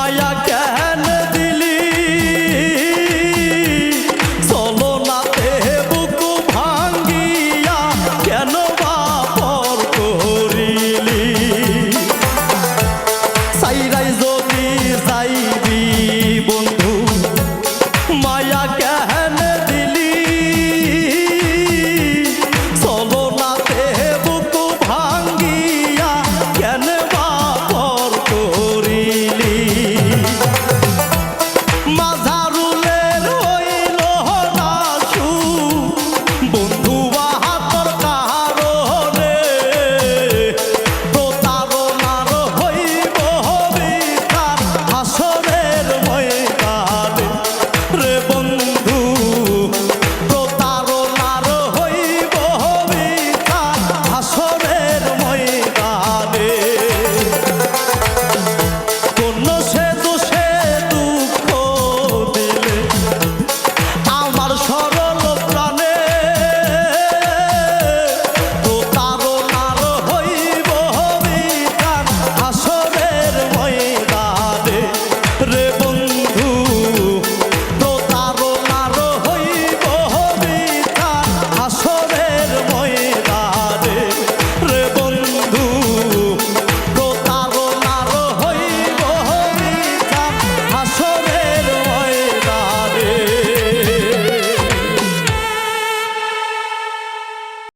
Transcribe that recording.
মায়া কেন দিলি? চলো নাতে বুকু ভাঙ্গিয়া কেন বাপর করিলি? সাইরাই যদি যাই